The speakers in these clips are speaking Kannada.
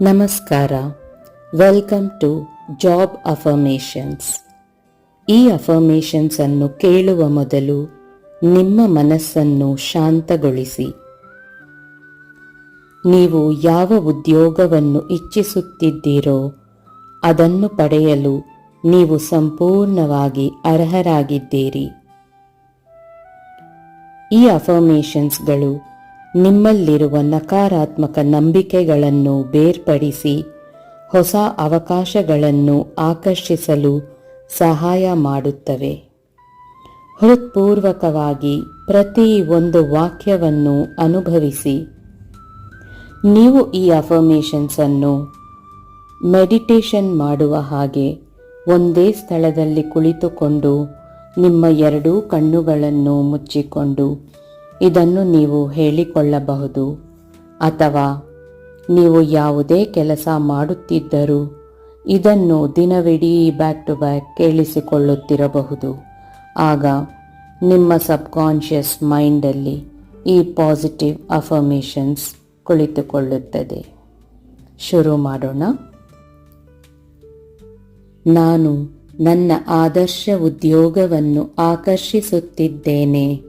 ನಮಸ್ಕಾರ. ವೆಲ್ಕಮ್ ಟು ಜಾಬ್ ಅಫರ್ಮೇಷನ್ಸ್ ಈ ಅಫರ್ಮೇಷನ್ಸ್ ಅನ್ನು ಕೇಳುವ ಮೊದಲು ನಿಮ್ಮ ಮನಸ್ಸನ್ನು ಶಾಂತಗೊಳಿಸಿ. ನೀವು ಯಾವ ಉದ್ಯೋಗವನ್ನು ಇಚ್ಛಿಸುತ್ತಿದ್ದೀರೋ ಅದನ್ನು ಪಡೆಯಲು ನೀವು ಸಂಪೂರ್ಣವಾಗಿ ಅರ್ಹರಾಗಿದ್ದೀರಿ. ಈ ಅಫರ್ಮೇಷನ್ಸ್ಗಳು ನಿಮ್ಮಲ್ಲಿರುವ ನಕಾರಾತ್ಮಕ ನಂಬಿಕೆಗಳನ್ನು ಬೇರ್ಪಡಿಸಿ ಹೊಸ ಅವಕಾಶಗಳನ್ನು ಆಕರ್ಷಿಸಲು ಸಹಾಯ ಮಾಡುತ್ತವೆ. ಹೃತ್ಪೂರ್ವಕವಾಗಿ ಪ್ರತಿ ಒಂದು ವಾಕ್ಯವನ್ನು ಅನುಭವಿಸಿ. ನೀವು ಈ ಅಫರ್ಮೇಷನ್ಸ್ ಅನ್ನು ಮೆಡಿಟೇಷನ್ ಮಾಡುವ ಹಾಗೆ ಒಂದೇ ಸ್ಥಳದಲ್ಲಿ ಕುಳಿತುಕೊಂಡು ನಿಮ್ಮ ಎರಡೂ ಕಣ್ಣುಗಳನ್ನು ಮುಚ್ಚಿಕೊಂಡು ಇದನ್ನು ನೀವು ಹೇಳಿಕೊಳ್ಳಬಹುದು. ಅಥವಾ ನೀವು ಯಾವುದೇ ಕೆಲಸ ಮಾಡುತ್ತಿದ್ದರೂ ಇದನ್ನು ದಿನವಿಡೀ ಬ್ಯಾಕ್ ಟು ಬ್ಯಾಕ್ ಕೇಳಿಸಿಕೊಳ್ಳುತ್ತಿರಬಹುದು. ಆಗ ನಿಮ್ಮ ಸಬ್ಕಾನ್ಷಿಯಸ್ ಮೈಂಡಲ್ಲಿ ಈ ಪಾಸಿಟಿವ್ ಅಫರ್ಮೇಷನ್ಸ್ ಕುಳಿತುಕೊಳ್ಳುತ್ತದೆ. ಶುರು ಮಾಡೋಣ. ನಾನು ನನ್ನ ಆದರ್ಶ ಉದ್ಯೋಗವನ್ನು ಆಕರ್ಷಿಸುತ್ತಿದ್ದೇನೆ.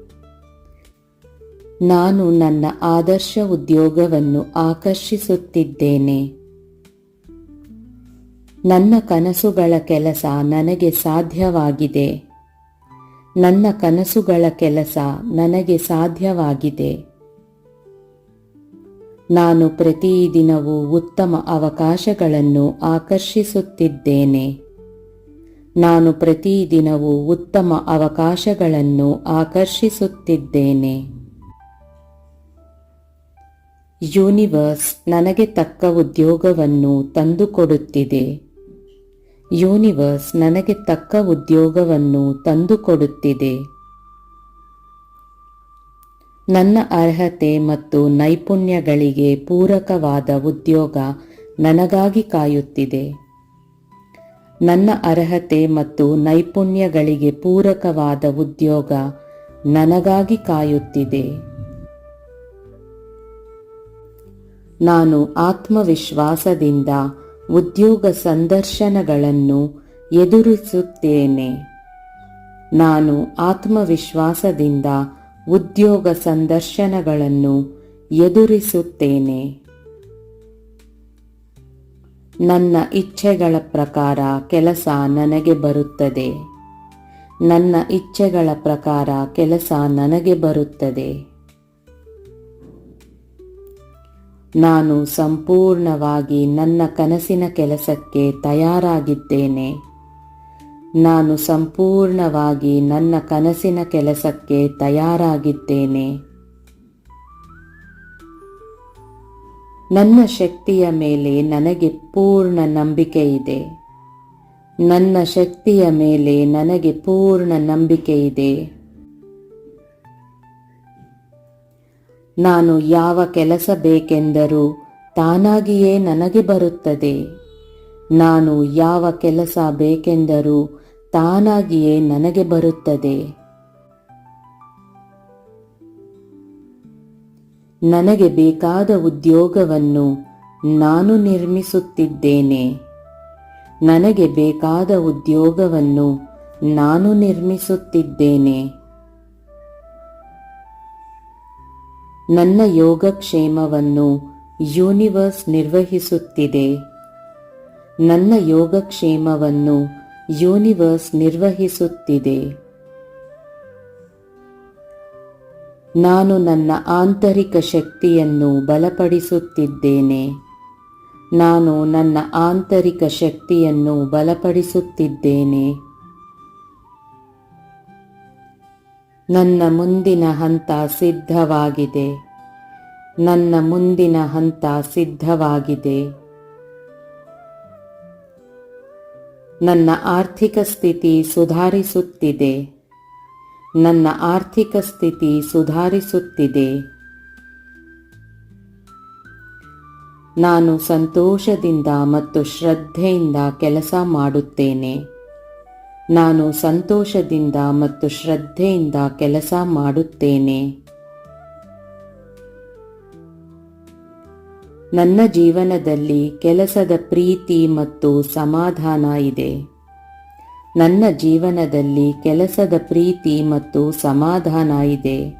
ನಾನು ನನ್ನ ಆದರ್ಶ ಉದ್ಯೋಗವನ್ನು ಆಕರ್ಷಿಸುತ್ತಿದ್ದೇನೆ. ನನ್ನ ಕನಸುಗಳ ಕೆಲಸ ನನಗೆ ಸಾಧ್ಯವಾಗಿದೆ. ನನ್ನ ಕನಸುಗಳ ಕೆಲಸ ನನಗೆ ಸಾಧ್ಯವಾಗಿದೆ. ನಾನು ಪ್ರತಿದಿನವೂ ಉತ್ತಮ ಅವಕಾಶಗಳನ್ನು ಆಕರ್ಷಿಸುತ್ತಿದ್ದೇನೆ. ನಾನು ಪ್ರತಿದಿನವೂ ಉತ್ತಮ ಅವಕಾಶಗಳನ್ನು ಆಕರ್ಷಿಸುತ್ತಿದ್ದೇನೆ. ಯೂನಿವರ್ಸ್ ನನಗೆ ತಕ್ಕ ಉದ್ಯೋಗವನ್ನು ತಂದುಕೊಡುತ್ತಿದೆ. ಯೂನಿವರ್ಸ್ ನನಗೆ ತಕ್ಕ ಉದ್ಯೋಗವನ್ನು ತಂದುಕೊಡುತ್ತಿದೆ. ನನ್ನ ಅರ್ಹತೆ ಮತ್ತು ನೈಪುಣ್ಯಗಳಿಗೆ ಪೂರಕವಾದ ಉದ್ಯೋಗ ನನಗಾಗಿ ಕಾಯುತ್ತಿದೆ. ನನ್ನ ಅರ್ಹತೆ ಮತ್ತು ನೈಪುಣ್ಯಗಳಿಗೆ ಪೂರಕವಾದ ಉದ್ಯೋಗ ನನಗಾಗಿ ಕಾಯುತ್ತಿದೆ. ನಾನು ಆತ್ಮವಿಶ್ವಾಸದಿಂದ ಉದ್ಯೋಗ ಸಂದರ್ಶನಗಳನ್ನು ಎದುರಿಸುತ್ತೇನೆ. ನಾನು ಆತ್ಮವಿಶ್ವಾಸದಿಂದ ಉದ್ಯೋಗ ಸಂದರ್ಶನಗಳನ್ನು ಎದುರಿಸುತ್ತೇನೆ. ನನ್ನ ಇಚ್ಛೆಗಳ ಪ್ರಕಾರ ಕೆಲಸ ನನಗೆ ಬರುತ್ತದೆ. ನನ್ನ ಇಚ್ಛೆಗಳ ಪ್ರಕಾರ ಕೆಲಸ ನನಗೆ ಬರುತ್ತದೆ. ನಾನು ಸಂಪೂರ್ಣವಾಗಿ ನನ್ನ ಕನಸಿನ ಕೆಲಸಕ್ಕೆ ತಯಾರಾಗಿದ್ದೇನೆ. ನಾನು ಸಂಪೂರ್ಣವಾಗಿ ನನ್ನ ಕನಸಿನ ಕೆಲಸಕ್ಕೆ ತಯಾರಾಗಿದ್ದೇನೆ. ನನ್ನ ಶಕ್ತಿಯ ಮೇಲೆ ನನಗೆ ಪೂರ್ಣ ನಂಬಿಕೆ ಇದೆ. ನನ್ನ ಶಕ್ತಿಯ ಮೇಲೆ ನನಗೆ ಪೂರ್ಣ ನಂಬಿಕೆ ಇದೆ. ನಾನು ಯಾವ ಕೆಲಸ ಬೇಕೆಂದರೂ ತಾನಾಗಿಯೇ ನನಗೆ ಬರುತ್ತದೆ. ನಾನು ಯಾವ ಕೆಲಸ ಬೇಕೆಂದರೂ ತಾನಾಗಿಯೇ ನನಗೆ ಬರುತ್ತದೆ. ನನಗೆ ಬೇಕಾದ ಉದ್ಯೋಗವನ್ನು ನಾನು ನಿರ್ಮಿಸುತ್ತಿದ್ದೇನೆ. ನನಗೆ ಬೇಕಾದ ಉದ್ಯೋಗವನ್ನು ನಾನು ನಿರ್ಮಿಸುತ್ತಿದ್ದೇನೆ. ನನ್ನ ಯೋಗಕ್ಷೇಮವನ್ನು ಯೂನಿವರ್ಸ್ ನಿರ್ವಹಿಸುತ್ತಿದೆ. ನನ್ನ ಯೋಗಕ್ಷೇಮವನ್ನು ಯೂನಿವರ್ಸ್ ನಿರ್ವಹಿಸುತ್ತಿದೆ. ನಾನು ನನ್ನ ಆಂತರಿಕ ಶಕ್ತಿಯನ್ನು ಬಲಪಡಿಸುತ್ತಿದ್ದೇನೆ. ನಾನು ನನ್ನ ಆಂತರಿಕ ಶಕ್ತಿಯನ್ನು ಬಲಪಡಿಸುತ್ತಿದ್ದೇನೆ. ನನ್ನ ಮುಂದಿನ ಹಂತ ಸಿದ್ಧವಾಗಿದೆ. ನನ್ನ ಮುಂದಿನ ಹಂತ ಸಿದ್ಧವಾಗಿದೆ. ನನ್ನ ಆರ್ಥಿಕ ಸ್ಥಿತಿ ಸುಧಾರಿಸುತ್ತಿದೆ. ನನ್ನ ಆರ್ಥಿಕ ಸ್ಥಿತಿ ಸುಧಾರಿಸುತ್ತಿದೆ. ನಾನು ಸಂತೋಷದಿಂದ ಮತ್ತು ಶ್ರದ್ಧೆಯಿಂದ ಕೆಲಸ ಮಾಡುತ್ತೇನೆ. ನಾನು ಸಂತೋಷದಿಂದ ಮತ್ತು ಶ್ರದ್ಧೆಯಿಂದ ಕೆಲಸ ಮಾಡುತ್ತೇನೆ. ನನ್ನ ಜೀವನದಲ್ಲಿ ಕೆಲಸದ ಪ್ರೀತಿ ಮತ್ತು ಸಮಾಧಾನ ಇದೆ. ನನ್ನ ಜೀವನದಲ್ಲಿ ಕೆಲಸದ ಪ್ರೀತಿ ಮತ್ತು ಸಮಾಧಾನ ಇದೆ.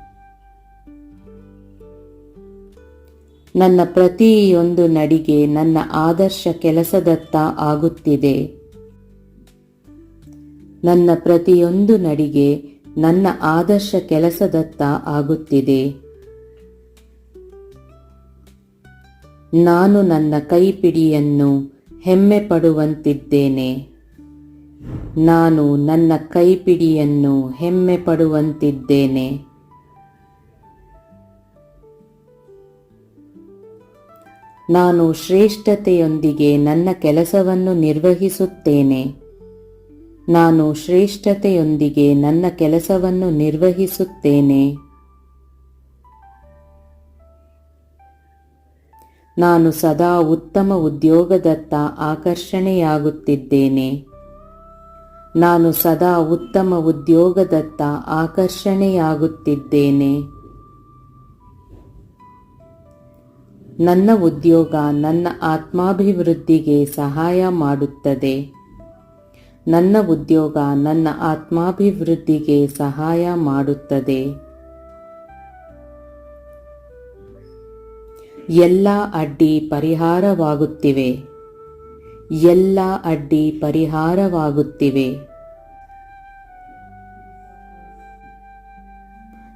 ನನ್ನ ಪ್ರತಿಯೊಂದು ನಡಿಗೆ ನನ್ನ ಆದರ್ಶ ಕೆಲಸದತ್ತ ಆಗುತ್ತಿದೆ. ನನ್ನ ಪ್ರತಿಯೊಂದು ನಡಿಗೆ ನನ್ನ ಆದರ್ಶ ಕೆಲಸದತ್ತ ಆಗುತ್ತಿದೆ. ನಾನು ನನ್ನ ಕೈಪಿಡಿಯನ್ನು ಹೆಮ್ಮೆ ಪಡುವಂತಿದ್ದೇನೆ ನಾನು ನನ್ನ ಕೈಪಿಡಿಯನ್ನು ಹೆಮ್ಮೆ ಪಡುವಂತಿದ್ದೇನೆ ನಾನು ಶ್ರೇಷ್ಠತೆಯೊಂದಿಗೆ ನನ್ನ ಕೆಲಸವನ್ನು ನಿರ್ವಹಿಸುತ್ತೇನೆ. ನಾನು ಶ್ರೇಷ್ಠತೆಯೊಂದಿಗೆ ನನ್ನ ಕೆಲಸವನ್ನು ನಿರ್ವಹಿಸುತ್ತೇನೆ. ನಾನು ಸದಾ ಉತ್ತಮ ಉದ್ಯೋಗದತ್ತ ಆಕರ್ಷಣೆಯಾಗುತ್ತಿದ್ದೇನೆ. ನಾನು ಸದಾ ಉತ್ತಮ ಉದ್ಯೋಗದತ್ತ ಆಕರ್ಷಣೆಯಾಗುತ್ತಿದ್ದೇನೆ. ನನ್ನ ಉದ್ಯೋಗ ನನ್ನ ಆತ್ಮಾಭಿವೃದ್ಧಿಗೆ ಸಹಾಯ ಮಾಡುತ್ತದೆ. ನನ್ನ ಉದ್ಯೋಗ ನನ್ನ ಆತ್ಮಾಭಿವೃದ್ಧಿಗೆ ಸಹಾಯ ಮಾಡುತ್ತದೆ. ಎಲ್ಲ ಅಡ್ಡಿ ಪರಿಹಾರವಾಗುತ್ತಿವೆ. ಎಲ್ಲ ಅಡ್ಡಿ ಪರಿಹಾರವಾಗುತ್ತಿವೆ.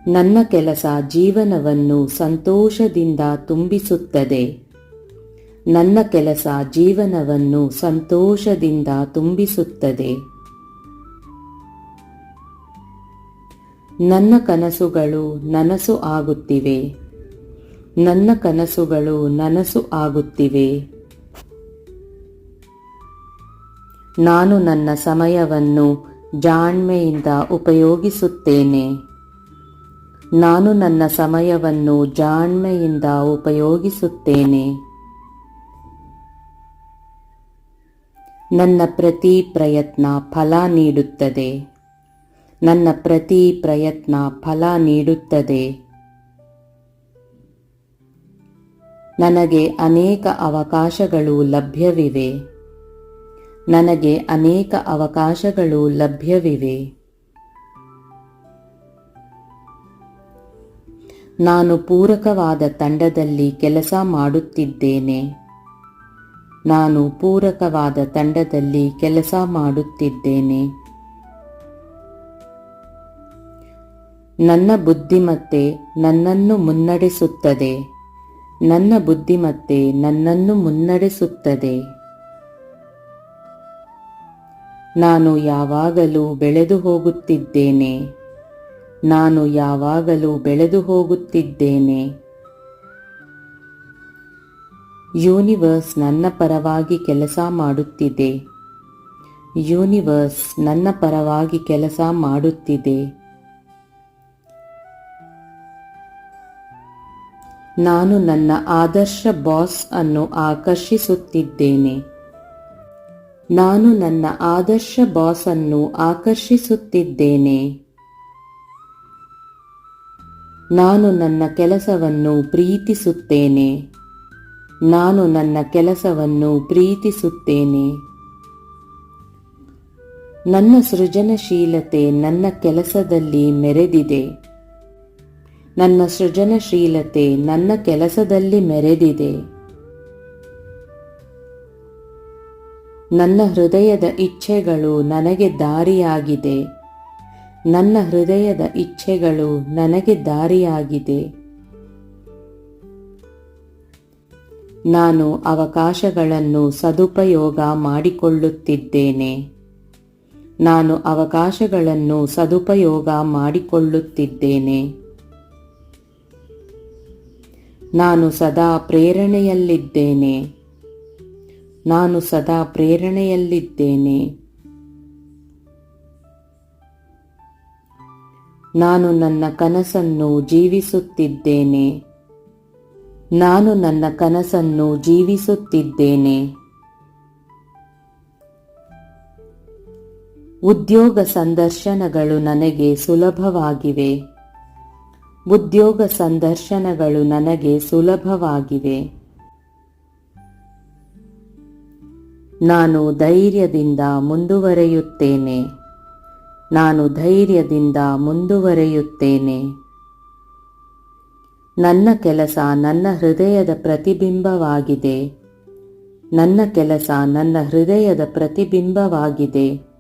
ನನ್ನ ಕೆಲಸ ಜೀವನವನ್ನು ಸಂತೋಷದಿಂದ ತುಂಬಿಸುತ್ತದೆ. ನನ್ನ ಕೆಲಸ ಜೀವನವನ್ನು ಸಂತೋಷದಿಂದ ತುಂಬಿಸುತ್ತದೆ. ನನ್ನ ಕನಸುಗಳು ನನಸು ಆಗುತ್ತಿವೆ. ನನ್ನ ಕನಸುಗಳು ನನಸು ಆಗುತ್ತಿವೆ. ನಾನು ನನ್ನ ಸಮಯವನ್ನು ಜಾಣ್ಮೆಯಿಂದ ಉಪಯೋಗಿಸುತ್ತೇನೆ. ನಾನು ನನ್ನ ಸಮಯವನ್ನು ಜಾಣ್ಮೆಯಿಂದ ಉಪಯೋಗಿಸುತ್ತೇನೆ. ನನ್ನ ಪ್ರತಿ ಪ್ರಯತ್ನ ಫಲ ನೀಡುತ್ತದೆ. ನನ್ನ ಪ್ರತಿ ಪ್ರಯತ್ನ ಫಲ ನೀಡುತ್ತದೆ. ನನಗೆ ಅನೇಕ ಅವಕಾಶಗಳು ಲಭ್ಯವಿವೆ. ನನಗೆ ಅನೇಕ ಅವಕಾಶಗಳು ಲಭ್ಯವಿವೆ. ನಾನು ಪೂರಕವಾದ ತಂಡದಲ್ಲಿ ಕೆಲಸ ಮಾಡುತ್ತಿದ್ದೇನೆ. ನಾನು ಪೂರಕವಾದ ತಂಡದಲ್ಲಿ ಕೆಲಸ ಮಾಡುತ್ತಿದ್ದೇನೆ. ನನ್ನ ಬುದ್ಧಿಮತ್ತೆ ನನ್ನನ್ನು ಮುನ್ನಡೆಸುತ್ತದೆ. ನನ್ನ ಬುದ್ಧಿಮತ್ತೆ ನನ್ನನ್ನು ಮುನ್ನಡೆಸುತ್ತದೆ. ನಾನು ಯಾವಾಗಲೂ ಬೆಳೆದು ಹೋಗುತ್ತಿದ್ದೇನೆ. ನಾನು ಯಾವಾಗಲೂ ಬೆಳೆದು ಹೋಗುತ್ತಿದ್ದೇನೆ. ಯೂನಿವರ್ಸ್ ನನ್ನ ಪರವಾಗಿ ಕೆಲಸ ಮಾಡುತ್ತಿದೆ. ಯೂನಿವರ್ಸ್ ನನ್ನ ಪರವಾಗಿ ಕೆಲಸ ಮಾಡುತ್ತಿದೆ. ನಾನು ನನ್ನ ಆದರ್ಶ ಬಾಸ್ ಅನ್ನು ಆಕರ್ಷಿಸುತ್ತಿದ್ದೇನೆ. ನಾನು ನನ್ನ ಆದರ್ಶ ಬಾಸ್ ಅನ್ನು ಆಕರ್ಷಿಸುತ್ತಿದ್ದೇನೆ. ನಾನು ನನ್ನ ಕೆಲಸವನ್ನು ಪ್ರೀತಿಸುತ್ತೇನೆ. ನಾನು ನನ್ನ ಕೆಲಸವನ್ನು ಪ್ರೀತಿಸುತ್ತೇನೆ. ನನ್ನ ಸೃಜನಶೀಲತೆ ನನ್ನ ಕೆಲಸದಲ್ಲಿ ಮೆರೆದಿದೆ. ನನ್ನ ಸೃಜನಶೀಲತೆ ನನ್ನ ಕೆಲಸದಲ್ಲಿ ಮೆರೆದಿದೆ. ನನ್ನ ಹೃದಯದ ಇಚ್ಛೆಗಳು ನನಗೆ ದಾರಿಯಾಗಿದೆ. ನನ್ನ ಹೃದಯದ ಇಚ್ಛೆಗಳು ನನಗೆ ದಾರಿಯಾಗಿದೆ. ನಾನು ಅವಕಾಶಗಳನ್ನು ಸದುಪಯೋಗ ಮಾಡಿಕೊಳ್ಳುತ್ತಿದ್ದೇನೆ. ನಾನು ಅವಕಾಶಗಳನ್ನು ಸದುಪಯೋಗ ಮಾಡಿಕೊಳ್ಳುತ್ತಿದ್ದೇನೆ. ನಾನು ಸದಾ ಪ್ರೇರಣೆಯಲ್ಲಿದ್ದೇನೆ. ನಾನು ಸದಾ ಪ್ರೇರಣೆಯಲ್ಲಿದ್ದೇನೆ. ನಾನು ನನ್ನ ಕನಸನ್ನು ಜೀವಿಸುತ್ತಿದ್ದೇನೆ. ನಾನು ನನ್ನ ಕನಸನ್ನು ಜೀವಿಸುತ್ತಿದ್ದೇನೆ. ಉದ್ಯೋಗ ಸಂದರ್ಶನಗಳು ನನಗೆ ಸುಲಭವಾಗಿವೆ. ಉದ್ಯೋಗ ಸಂದರ್ಶನಗಳು ನನಗೆ ಸುಲಭವಾಗಿವೆ. ನಾನು ಧೈರ್ಯದಿಂದ ಮುಂದುವರೆಯುತ್ತೇನೆ. ನಾನು ಧೈರ್ಯದಿಂದ ಮುಂದುವರೆಯುತ್ತೇನೆ. ನನ್ನ ಕೆಲಸ ನನ್ನ ಹೃದಯದ ಪ್ರತಿಬಿಂಬವಾಗಿದೆ. ನನ್ನ ಕೆಲಸ ನನ್ನ ಹೃದಯದ ಪ್ರತಿಬಿಂಬವಾಗಿದೆ.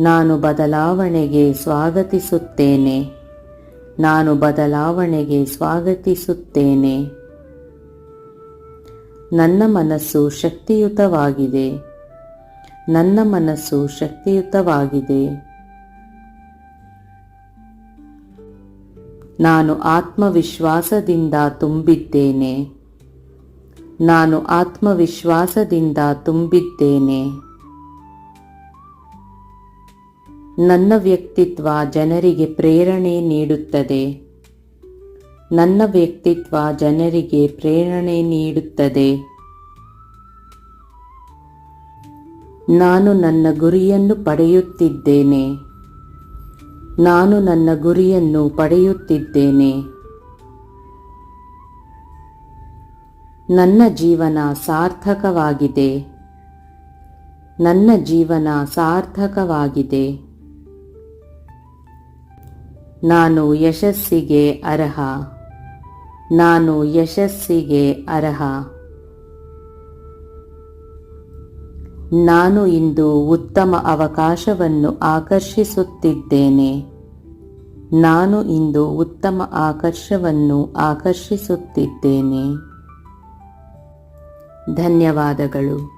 ನಾನು ಬದಲಾವಣೆಗೆ ಸ್ವಾಗತಿಸುತ್ತೇನೆ. ನಾನು ಬದಲಾವಣೆಗೆ ಸ್ವಾಗತಿಸುತ್ತೇನೆ. ನನ್ನ ಮನಸ್ಸು ಶಕ್ತಿಯುತವಾಗಿದೆ. ನನ್ನ ಮನಸ್ಸು ಶಕ್ತಿಯುತವಾಗಿದೆ. ನಾನು ಆತ್ಮವಿಶ್ವಾಸದಿಂದ ತುಂಬಿದ್ದೇನೆ. ನಾನು ಆತ್ಮವಿಶ್ವಾಸದಿಂದ ತುಂಬಿದ್ದೇನೆ. ನನ್ನ ವ್ಯಕ್ತಿತ್ವ ಜನರಿಗೆ ಪ್ರೇರಣೆ ನೀಡುತ್ತದೆ. ನನ್ನ ವ್ಯಕ್ತಿತ್ವ ಜನರಿಗೆ ಪ್ರೇರಣೆ ನೀಡುತ್ತದೆ. ನಾನು ನನ್ನ ಗುರಿಯನ್ನು ಪಡೆಯುತ್ತಿದ್ದೇನೆ. ನಾನು ನನ್ನ ಗುರಿಯನ್ನು ಪಡೆಯುತ್ತಿದ್ದೇನೆ. ನನ್ನ ಜೀವನ ಸಾರ್ಥಕವಾಗಿದೆ. ನನ್ನ ಜೀವನ ಸಾರ್ಥಕವಾಗಿದೆ. ನಾನು ಯಶಸ್ಸಿಗೆ ಅರ್ಹ. ನಾನು ಯಶಸ್ಸಿಗೆ ಅರ್ಹ. ನಾನು ಇಂದು ಉತ್ತಮ ಅವಕಾಶವನ್ನು ಆಕರ್ಷಿಸುತ್ತಿದ್ದೇನೆ. ನಾನು ಇಂದು ಉತ್ತಮ ಆಕರ್ಷವನ್ನು ಆಕರ್ಷಿಸುತ್ತಿದ್ದೇನೆ. ಧನ್ಯವಾದಗಳು.